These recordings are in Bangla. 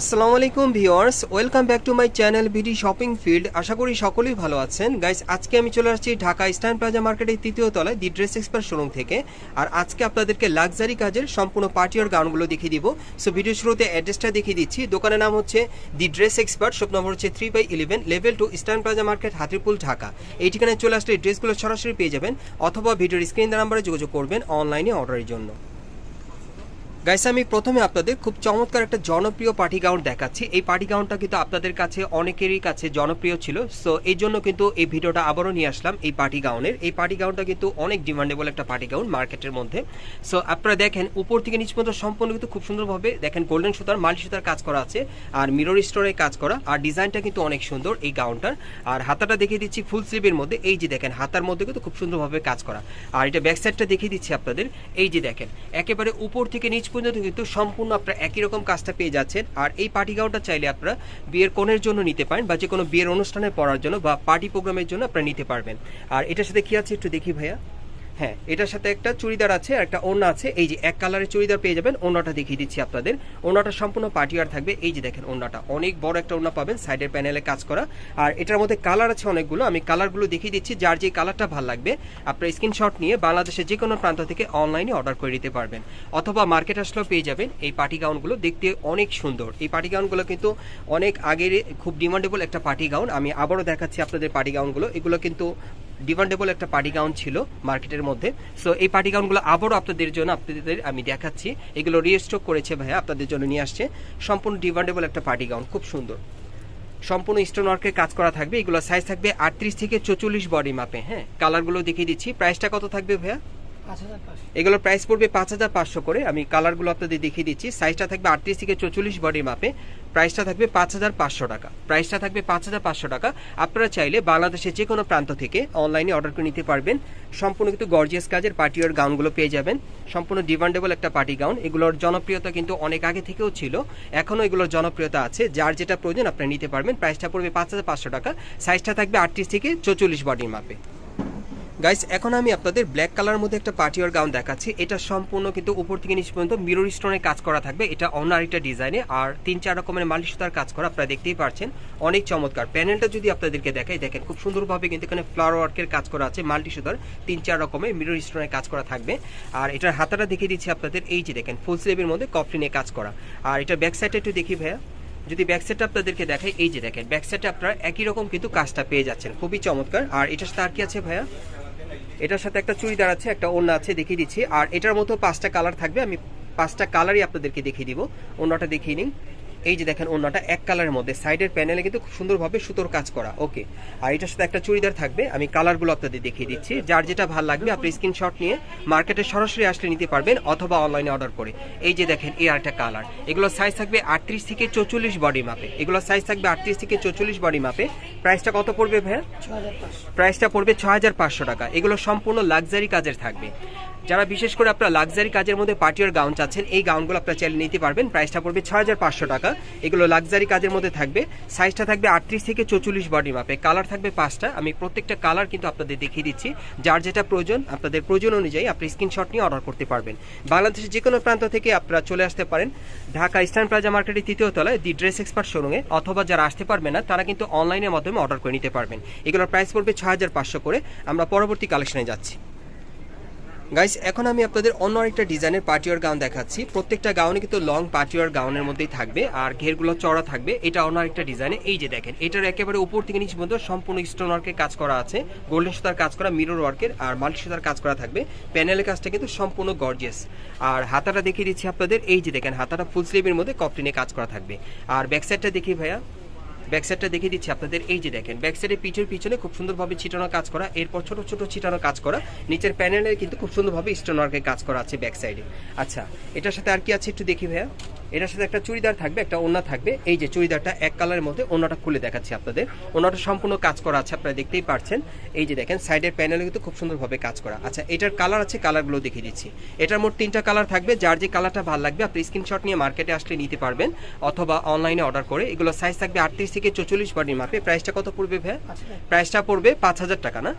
আসসালামু আলাইকুম viewers, welcome back to my channel BD shopping field. আশা করি সকলেই ভালো আছেন। গাইস, আজকে আমি চলে আসছি ঢাকা ইস্টার্ন প্লাজা মার্কেটের তৃতীয় তলায়, দি ড্রেস এক্সপার্ট শোরুম থেকে। আর আজকে আপনাদেরকে লাক্সারি কাজের সম্পূর্ণ পার্টিয়ার গাউনগুলো দেখিয়ে দিব। সো ভিডিও শুরুতে অ্যাড্রেসটা দেখিয়ে দিচ্ছি। দোকানের নাম হচ্ছে the dress expert, shop number হচ্ছে three by eleven, level two eastern plaza market, Hatirpool, Dhaka. এই ঠিকানায় চলে আসলে ড্রেসগুলো সরাসরি পেয়ে যাবেন, অথবা ভিডিওর স্ক্রিন নাম্বারে যোগাযোগ করবেন অনলাইনে অর্ডারের জন্য। গাইস আমি প্রথমে আপনাদের খুব চমৎকার একটা জনপ্রিয় পার্টি গাউন দেখাচ্ছি। এই পার্টি গাউনটা কিন্তু আপনাদের কাছে, অনেকেরই কাছে জনপ্রিয় ছিল। সো এই জন্য কিন্তু এই ভিডিওটা আবারও নিয়ে আসলাম এই পার্টি গাউনের। এই পার্টি গাউনটা কিন্তু অনেক ডিমান্ডেবল একটা পার্টি গাউন মার্কেটের মধ্যে। সো আপনারা দেখেন, উপর থেকে নিচ পর্যন্ত সম্পূর্ণ কিন্তু খুব সুন্দরভাবে দেখেন গোল্ডেন সুতার, মাল্টি সুতার কাজ করা আছে আর মিরর স্টোরে কাজ করা। আর ডিজাইনটা কিন্তু অনেক সুন্দর এই গাউনটার। আর হাতাটা দেখিয়ে দিচ্ছি ফুল স্লিভের মধ্যে। এই যে দেখেন, হাতার মধ্যে কিন্তু খুব সুন্দরভাবে কাজ করা। আর এটা ব্যাক সাইডটা দেখিয়ে দিচ্ছি আপনাদের। এই যে দেখেন, একেবারে উপর থেকে নিচ পর্যন্ত কিন্তু সম্পূর্ণ আপনারা একই রকম কাজটা পেয়ে যাচ্ছেন। আর এই পার্টি গাউনটা চাইলে আপনারা বিয়ের কোণের জন্য নিতে পারেন বা যে কোনো বিয়ের অনুষ্ঠানে পড়ার জন্য বা পার্টি প্রোগ্রামের জন্য আপনারা নিতে পারবেন। আর এটার সাথে কি আছে একটু দেখি ভাইয়া। হ্যাঁ এটার সাথে একটা চুড়িদার আছে আর একটা ওড়না আছে। এই যে এক কালারের চুড়িদার পেয়ে যাবেন, ওড়নাটা দেখিয়ে দিচ্ছি আপনাদের। ওড়নাটা সম্পূর্ণ পাটিয়ার থাকবে। এই যে দেখেন, ওড়নাটা অনেক বড় একটা ওড়না পাবেন, সাইডের প্যানেলে কাজ করা। আর এটার মধ্যে কালার আছে অনেকগুলো, আমি কালারগুলো দেখিয়ে দিচ্ছি, যার যে কালারটা ভালো লাগবে। আপনার স্ক্রিনশট নিয়ে বাংলাদেশের যে কোনো প্রান্ত থেকে অনলাইনে অর্ডার করে দিতে পারবেন। অথবা মার্কেট আসলেও পেয়ে যাবেন এই পার্টি গাউনগুলো, দেখতে অনেক সুন্দর। এই পার্টি গাউনগুলো কিন্তু অনেক আগের খুব ডিমান্ডেবল একটা পার্টি গাউন। আমি আবারও দেখাচ্ছি আপনাদের পার্টি গাউনগুলো। এগুলো কিন্তু ডিমান্ডেবল একটা পার্টি গাউন ছিল মার্কেটের মধ্যে। সো এই পার্টি গাউনগুলো আবারও আপনাদের জন্য, আপনাদের আমি দেখাচ্ছি। এগুলো রিস্টক করেছে ভাইয়া, আপনাদের জন্য নিয়ে আসছে। সম্পূর্ণ ডিমান্ডেবল একটা পার্টি গাউন, খুব সুন্দর। সম্পূর্ণ স্টোন ওয়ার্কের কাজ করা থাকবে। এগুলো সাইজ থাকবে আটত্রিশ থেকে চৌচল্লিশ বডি মাপে হ্যাঁ? কালারগুলো দেখিয়ে দিচ্ছি। প্রাইসটা কত থাকবে ভাইয়া? এগুলোর প্রাইস পড়বে পাঁচ হাজার পাঁচশো করে। আমি কালারগুলো আপনাদের দেখিয়ে দিচ্ছি। সাইজটা থাকবে আটত্রিশ থেকে চৌচল্লিশ বডি মাপে প্রাইসটা থাকবে পাঁচ হাজার পাঁচশো টাকা। প্রাইসটা থাকবে পাঁচ হাজার পাঁচশো টাকা। আপনারা চাইলে বাংলাদেশের যে কোনো প্রান্ত থেকে অনলাইনে অর্ডার করে নিতে পারবেন। সম্পূর্ণ কিন্তু গর্জিয়াস কাজের পার্টিওয়ার গাউনগুলো পেয়ে যাবেন। সম্পূর্ণ ডিমান্ডেবল একটা পার্টি গাউন এগুলোর জনপ্রিয়তা কিন্তু অনেক আগে থেকেও ছিল। এখনও এগুলোর জনপ্রিয়তা আছে। যার যেটা প্রয়োজন, আপনারা নিতে পারবেন। প্রাইসটা পড়বে পাঁচ হাজার পাঁচশো টাকা। সাইজটা থাকবে আটত্রিশ থেকে চৌচল্লিশ বডির মাপে গাইস এখন আমি আপনাদের ব্ল্যাক কালার মধ্যে একটা পার্টিওয়ার গাউন দেখাচ্ছি। এটা সম্পূর্ণ কিন্তু উপর থেকে নিচ পর্যন্ত মিরর স্টোনের কাজ করা থাকবে। এটা অন্য আরেকটা ডিজাইনে আর তিন চার রকমের মালি সুতার কাজ করা আপনারা দেখতেই পারছেন। অনেক চমৎকার। প্যানেলটা যদি আপনাদেরকে দেখাই, দেখেন খুব সুন্দরভাবে কিন্তু এখানে ফ্লাওয়ার ওয়ার্কের কাজ করা আছে মাল্টি সুতার। তিন চার রকমের মিরর স্টোনের কাজ করা থাকবে। আর এটার হাতাটা দেখিয়ে দিচ্ছি আপনাদের। এই যে দেখেন ফুল স্লিভের মধ্যে কফলিনে কাজ করা। আর এটা ব্যাক সাইডটা একটু দেখি ভাইয়া। যদি ব্যাক সাইডটা আপনাদেরকে দেখাই, এই যে দেখেন ব্যাক সাইডে আপনারা একই রকম কিন্তু কাজটা পেয়ে যাচ্ছেন। খুবই চমৎকার। আর এটা আর কি আছে ভাইয়া? এটার সাথে একটা চুড়িদার আছে, একটা ওড়না আছে, দেখিয়ে দিচ্ছি। আর এটার মতো পাঁচটা কালার থাকবে। আমি পাঁচটা কালারই আপনাদেরকে দেখিয়ে দিব। ওড়নাটা দেখিয়ে নিন। এই যে দেখেন ওড়নাটা এক কালারের মধ্যে সাইডের প্যানেলে কিন্তু খুব সুন্দরভাবে সুতোর কাজ করা ওকে আর এটার সাথে একটা চুড়িদার থাকবে আমি কালারগুলো আপনাদের দেখিয়ে দিচ্ছি। যার যেটা ভালো লাগবে আপনি স্ক্রিনশট নিয়ে মার্কেটে সরাসরি আসলে নিতে পারবেন অথবা অনলাইনে অর্ডার করে। এই যে দেখেন এই আরেকটা কালার এগুলো সাইজ থাকবে আটত্রিশ থেকে চৌচল্লিশ বডি মাপে এগুলো সাইজ থাকবে আটত্রিশ থেকে চৌচল্লিশ বডি মাপে প্রাইসটা কত পড়বে ভাইয়া? প্রাইসটা পড়বে ছ হাজার পাঁচশো টাকা। এগুলো সম্পূর্ণ লাক্সারি কাজের থাকবে। যারা বিশেষ করে আপনার লাক্সারি কাজের মধ্যে পার্টিয়ার গাউন চাচ্ছেন, এই গাউনগুলো আপনারা চাইলে নিতে পারবেন। প্রাইসটা পড়বে ছয় হাজার পাঁচশো টাকা। এগুলো লাক্সারি কাজের মধ্যে থাকবে। সাইজটা থাকবে আটত্রিশ থেকে চৌচল্লিশ বডি মাপে কালার থাকবে পাঁচটা। আমি প্রত্যেকটা কালার কিন্তু আপনাদের দেখিয়ে দিচ্ছি। যার যেটা প্রয়োজন, আপনাদের প্রয়োজন অনুযায়ী আপনি স্ক্রিনশট নিয়ে অর্ডার করতে পারবেন। বাংলাদেশের যে কোনো প্রান্ত থেকে আপনারা চলে আসতে পারেন। ঢাকা ইস্টার্ন প্লাজা মার্কেটের তৃতীয় তলায় দি ড্রেস এক্সপার্ট শোরুমে অথবা যারা আসতে পারবে না, তারা কিন্তু অনলাইনের মাধ্যমে অর্ডার করে নিতে পারবেন। এগুলোর প্রাইস পড়বে ছ হাজার পাঁচশো করে। আমরা পরবর্তী কালেকশনে যাচ্ছি। গাইস এখন আমি আপনাদের অন্য আরেকটা ডিজাইনের পার্টিওয়ার গাউন দেখাচ্ছি। প্রত্যেকটা গাউনে কিন্তু লং পার্টিওয়ার গাউনের মধ্যেই থাকবে, আর ঘেরগুলো চড়া থাকবে। এটা অন্য আরেকটা ডিজাইনে এই যে দেখেন, এটার একেবারে উপর থেকে নিচ পর্যন্ত সম্পূর্ণ স্টোন ওয়ার্কের কাজ করা আছে। গোল্ডেন সুতার কাজ করা মিরর ওয়ার্কের আর মাল্টি সুতার কাজ করা থাকবে। প্যানেলের কাজটা কিন্তু সম্পূর্ণ গর্জিয়াস আর হাতাটা দেখিয়ে দিচ্ছি আপনাদের, এই যে দেখেন, হাতাটা ফুল স্লিভের মধ্যে কপটিনে কাজ করা থাকবে। আর ব্যাক সাইডটা দেখি ভাইয়া। ব্যাক সাইডটা দেখিয়ে দিচ্ছি আপনাদের। এই যে দেখেন ব্যাক সাইডের পিছের পিছনে খুব সুন্দরভাবে ছিটানো কাজ করা, এরপর ছোট ছোট ছিটানো কাজ করা, নিচের প্যানেলে কিন্তু খুব সুন্দরভাবে স্টোন ওয়ার্কের কাজ করা আছে ব্যাক সাইডে আচ্ছা এটার সাথে আর কি আছে একটু দেখি ভাইয়া? এটার সাথে একটা চুড়িদার থাকবে একটা ওড়না থাকবে। এই যে চুড়িদারটা এক কালারের মধ্যে ওড়নাটা খুলে দেখাচ্ছি আপনাদের। ওড়নাটা সম্পূর্ণ কাজ করা আছে আপনারা দেখতেই পারছেন। এই যে দেখেন সাইডের প্যানেলে কিন্তু খুব সুন্দরভাবে কাজ করা। আচ্ছা এটার কালার আছে কালারগুলো দেখিয়ে দিচ্ছি। এটার মোট তিনটা কালার থাকবে যার যে কালারটা ভালো লাগবে আপনি স্ক্রিনশট নিয়ে মার্কেটে আসলে নিতে পারবেন অথবা অনলাইনে অর্ডার করে। এগুলো সাইজ থাকবে আটত্রিশ থেকে চৌচল্লিশ বডির মাপে প্রাইসটা কত পড়বে ভাই প্রাইসটা পড়বে পাঁচ হাজার টাকা না?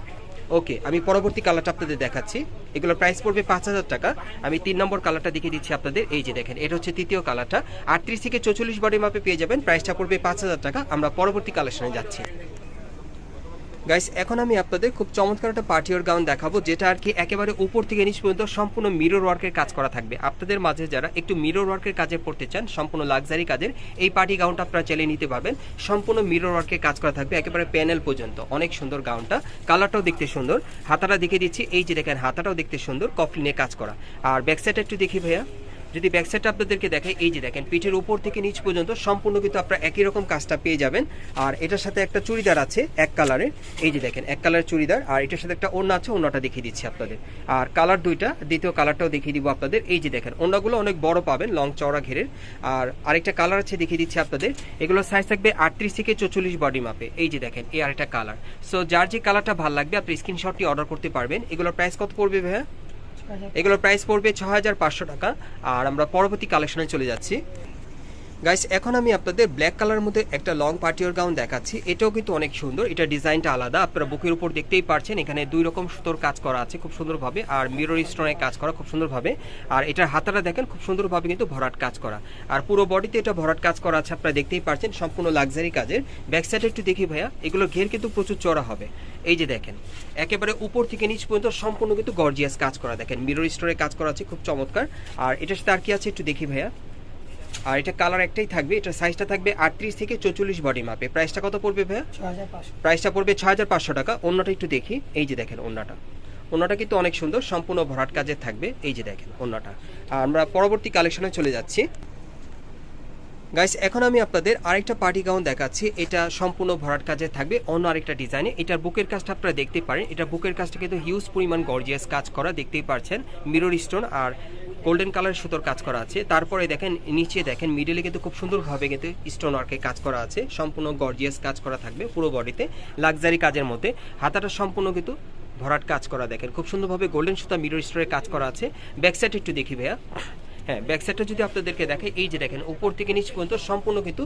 ওকে, আমি পরবর্তী কালারটা আপনাদের দেখাচ্ছি। এগুলোর প্রাইস পড়বে পাঁচ হাজার টাকা। আমি তিন নম্বর কালারটা দেখিয়ে দিচ্ছি আপনাদের। এই যে দেখেন, এটা হচ্ছে তৃতীয় কালারটা আটত্রিশ থেকে চৌচল্লিশ বডি মাপে পেয়ে যাবেন। প্রাইসটা পড়বে পাঁচ হাজার টাকা। আমরা পরবর্তী কালেকশনে যাচ্ছি। গাইস এখন আমি আপনাদের খুব চমৎকার একটা পার্টিওর গাউন দেখাবো, যেটা আর কি একেবারে উপর থেকে নিচ পর্যন্ত সম্পূর্ণ মিরর ওয়ার্কের কাজ করা থাকবে। আপনাদের মাঝে যারা একটু মিরর ওয়ার্কের কাজে পড়তে চান, সম্পূর্ণ লাক্সারি কাজের, এই পার্টি গাউনটা আপনারা চাইলে নিতে পারবেন। সম্পূর্ণ মিরর ওয়ার্কের কাজ করা থাকবে একেবারে প্যানেল পর্যন্ত। অনেক সুন্দর গাউনটা কালারটাও দেখতে সুন্দর। হাতাটা দেখে দিচ্ছি। এই যে দেখেন, হাতাটাও দেখতে সুন্দর। কফলিনে কাজ করা। আর ব্যাক সাইডটা একটু দেখি ভাইয়া। যদি ব্যাক সাইডটা আপনাদেরকে দেখাই, এই যে দেখেন, পিঠের উপর থেকে নিচ পর্যন্ত সম্পূর্ণ কিন্তু আপনারা একই রকম কাজটা পেয়ে যাবেন। আর এটার সাথে একটা চুড়িদার আছে, এক কালারের। এই যে দেখেন, এক কালারের চুড়িদার, আর এটার সাথে একটা ওড়না আছে, ওড়নাটা দেখিয়ে দিচ্ছি আপনাদের। আর কালার দুইটা, দ্বিতীয় কালারটাও দেখিয়ে দিব আপনাদের। এই যে দেখেন, ওড়নাগুলো অনেক বড় পাবেন লং চওড়া ঘেরের। আর আরেকটা কালার আছে, দেখিয়ে দিচ্ছি আপনাদের। এগুলো সাইজ থাকবে আটত্রিশ থেকে চৌচল্লিশ বডি মাপে এই যে দেখেন, এই আরেকটা কালার। সো যার যে কালারটা ভালো লাগবে, আপনি স্ক্রিনশটটি অর্ডার করতে পারবেন। এগুলোর প্রাইস কত পড়বে ভাইয়া? এগুলোর প্রাইস পড়বে ছ হাজার পাঁচশো টাকা। আর আমরা পরবর্তী কালেকশনে চলে যাচ্ছি। গাইস এখন আমি আপনাদের ব্ল্যাক কালারের মধ্যে একটা লং পার্টিওর গাউন দেখাচ্ছি। এটাও কিন্তু অনেক সুন্দর। এটা ডিজাইনটা আলাদা। আপনারা বুকের উপর দেখতেই পারছেন, এখানে দুই রকম সুতোর কাজ করা আছে খুব সুন্দরভাবে, আর মিরর স্টোনের কাজ করা খুব সুন্দরভাবে। আর এটার হাতাটা দেখেন, খুব সুন্দরভাবে কিন্তু ভরাট কাজ করা। আর পুরো বডিতে এটা ভরাট কাজ করা আছে, আপনারা দেখতেই পারছেন, সম্পূর্ণ লাক্সারি কাজের। ব্যাক সাইডে একটু দেখি ভাইয়া, এগুলো ঘের কিন্তু প্রচুর চড়া হবে। এই যে দেখেন, একেবারে উপর থেকে নিচ পর্যন্ত সম্পূর্ণ কিন্তু গর্জিয়াস কাজ করা। দেখেন মিরর স্টোরে কাজ করা আছে, খুব চমৎকার। আর এটার সাথে আর কি আছে একটু দেখি ভাইয়া। আর এটা কালার একটাই থাকবে এটা সাইজটা থাকবে আটত্রিশ থেকে চৌচল্লিশ বডি মাপে প্রাইসটা কত পড়বে ভাইয়া? প্রাইসটা পড়বে ছ হাজার পাঁচশো টাকা। অন্যটা একটু দেখি। এই যে দেখেন অন্যটা অন্যটা কিন্তু অনেক সুন্দর সম্পূর্ণ ভরাট কাজের থাকবে। এই যে দেখেন অন্যটা আর আমরা পরবর্তী কালেকশনে চলে যাচ্ছি। গাইস এখন আমি আপনাদের আরেকটা পার্টি গাউন দেখাচ্ছি। এটা সম্পূর্ণ ভরাট কাজে থাকবে। অন্য আরেকটা ডিজাইনে এটার বুকের কাজটা আপনারা দেখতে পারেন। এটা বুকের কাজটা কিন্তু হিউজ পরিমাণ গর্জিয়াস কাজ করা দেখতেই পারছেন। মিরর স্টোন আর গোল্ডেন কালার সুতোর কাজ করা আছে। তারপরে দেখেন, নিচে দেখেন মিডলে কিন্তু খুব সুন্দরভাবে কিন্তু স্টোন ওয়ার্কের কাজ করা আছে। সম্পূর্ণ গর্জিয়াস কাজ করা থাকবে পুরো বডিতে লাক্সারি কাজের মধ্যে। হাতাটা সম্পূর্ণ কিন্তু ভরাট কাজ করা দেখেন। খুব সুন্দরভাবে গোল্ডেন সুতা মিরর স্টোরের কাজ করা আছে। ব্যাক সাইড একটু দেখি ভাইয়া। হ্যাঁ ব্যাক সাইডটা যদি আপনাদেরকে দেখে এই যে দেখেন, উপর থেকে নিচ পর্যন্ত সম্পূর্ণ কিন্তু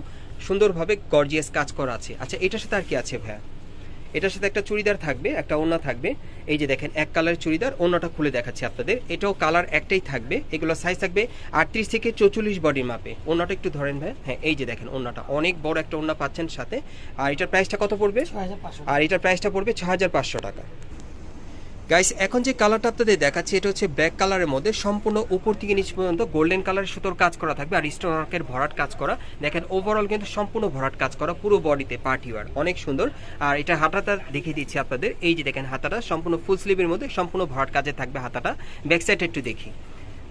সুন্দরভাবে গর্জিয়াস কাজ করা আছে। আচ্ছা এটার সাথে আর কি আছে ভাইয়া? এটার সাথে একটা চুড়িদার থাকবে একটা ওনা থাকবে। এই যে দেখেন এক কালার চুড়িদার ওনাটা খুলে দেখাচ্ছি আপনাদের। এটাও কালার একটাই থাকবে এগুলো সাইজ থাকবে আটত্রিশ থেকে চৌচল্লিশ বডির মাপে ওনাটা একটু ধরেন ভাই হ্যাঁ এই যে দেখেন ওনাটা অনেক বড় একটা ওনা পাচ্ছেন সাথে। আর এটার প্রাইসটা কত পড়বে? আর এটার প্রাইসটা পড়বে ছ হাজার পাঁচশো টাকা। গাইস এখন যে কালারটা আপনাদের দেখাচ্ছি, এটা হচ্ছে ব্ল্যাক কালারের মধ্যে সম্পূর্ণ উপর থেকে নিচ পর্যন্ত গোল্ডেন কালারের সুতোর কাজ করা থাকবে আর স্টোন ওয়ার্কের ভরাট কাজ করা। দেখেন ওভারঅল কিন্তু সম্পূর্ণ ভরাট কাজ করা, পুরো বডিতে পার্টি ওয়ার অনেক সুন্দর। আর এটা হাতাটা দেখিয়ে দিচ্ছি আপনাদের, এই যে দেখেন হাতাটা, সম্পূর্ণ ফুল স্লিভের মধ্যে সম্পূর্ণ ভরাট কাজে থাকবে হাতাটা। ব্যাক সাইড একটু দেখি।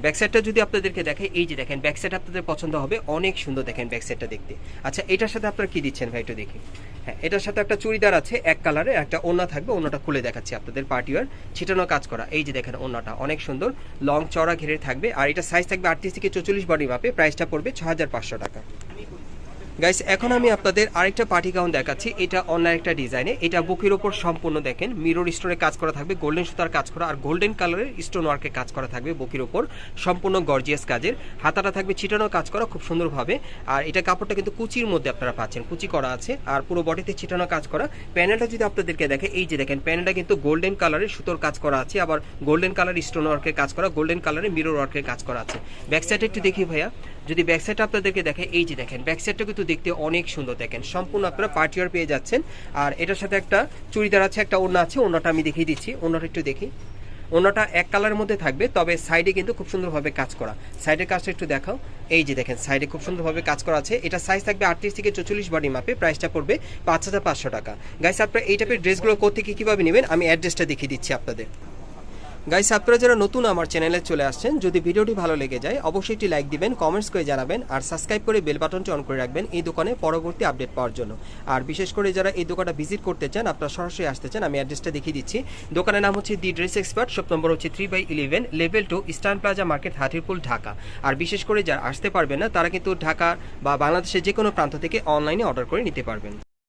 ব্যাক সাইডটা যদি আপনাদেরকে দেখে এই যে দেখেন ব্যাকসাইড আপনাদের পছন্দ হবে, অনেক সুন্দর দেখেন ব্যাকসাইডটা দেখতে। আচ্ছা এটার সাথে আপনারা কী দিচ্ছেন ভাই একটু দেখি। হ্যাঁ এটার সাথে একটা চুড়িদার আছে, এক কালারে একটা ওড়না থাকবে, ওড়নাটা খুলে দেখাচ্ছি আপনাদের পার্টিওয়ার ছিটানো কাজ করা, এই যে দেখেন ওড়নাটা, অনেক সুন্দর। লং চড়া ঘেরে থাকবে, আর এটা সাইজ থাকবে আটত্রিশ থেকে চৌচল্লিশ বডি মাপে প্রাইসটা পড়বে ছ হাজার পাঁচশো টাকা। গাইস এখন আমি আপনাদের আরেকটা পার্টি গাউন দেখাচ্ছি। এটা অন্য একটা ডিজাইনে এটা বুকের ওপর সম্পূর্ণ দেখেন। মিরর স্টোনে কাজ করা থাকবে। গোল্ডেন সুতার কাজ করা আর গোল্ডেন কালারের স্টোন ওয়ার্কের কাজ করা থাকবে বুকের ওপর। সম্পূর্ণ গর্জিয়াস কাজের। হাতাটা থাকবে ছিটানো কাজ করা খুব সুন্দরভাবে। আর এটা কাপড়টা কিন্তু কুচির মধ্যে আপনারা পাচ্ছেন। কুচি করা আছে। আর পুরো বডিতে ছিটানো কাজ করা। প্যানেলটা যদি আপনাদেরকে দেখে, এই যে দেখেন প্যানেলটা কিন্তু গোল্ডেন কালারের সুতোর কাজ করা আছে। আবার গোল্ডেন কালার স্টোন ওয়ার্কের কাজ করা গোল্ডেন কালারের মিরর ওয়ার্কের কাজ করা আছে। ব্যাক সাইডে একটু দেখি ভাইয়া। যদি ব্যাক সাইডটা আপনাদেরকে দেখে, এই যে দেখেন ব্যাক সাইডটা কিন্তু দেখতে অনেক সুন্দর দেখেন। সম্পূর্ণ আপনারা পার্টিয়ার পেয়ে যাচ্ছেন। আর এটার সাথে একটা চুড়িদার আছে, একটা ওড়না আছে, ওড়নাটা আমি দেখিয়ে দিচ্ছি। ওড়নাটা একটু দেখি। ওড়নাটা এক কালারের মধ্যে থাকবে, তবে সাইডে কিন্তু খুব সুন্দরভাবে কাজ করা। সাইডের কাজটা একটু দেখাও। এই যে দেখেন, সাইডে খুব সুন্দরভাবে কাজ করা আছে। এটা সাইজ থাকবে আটত্রিশ থেকে চৌচল্লিশ বডি মাপে প্রাইসটা পড়বে পাঁচ হাজার পাঁচশো টাকা। গাইস আপনারা এই টাইপের ড্রেসগুলো কোথেকে কীভাবে নেবেন? আমি অ্যাড্রেসটা দেখিয়ে দিচ্ছি আপনাদের। গাইস, আপনারা যারা নতুন আমার চ্যানেলে চলে আসছেন, যদি ভিডিওটি ভালো লেগে যায়, অবশ্যই একটি লাইক দিবেন, কমেন্টস করে জানাবেন, আর সাবস্ক্রাইব করে বেল বাটনটি অন করে রাখবেন এই দোকানে পরবর্তী আপডেট পাওয়ার জন্য। আর বিশেষ করে যারা এই দোকানটা ভিজিট করতে চান, আপনারা সরাসরি আসতে চান, আমি অ্যাড্রেসটা দেখিয়ে দিচ্ছি। দোকানের নাম হচ্ছে the dress expert, shop number হচ্ছে three by eleven, level two eastern plaza market, Hatirpool, Dhaka. আর বিশেষ করে যারা আসতে পারবেন না, তারা কিন্তু ঢাকা বা বাংলাদেশের যে কোনো প্রান্ত থেকে অনলাইনে অর্ডার করে নিতে পারবেন।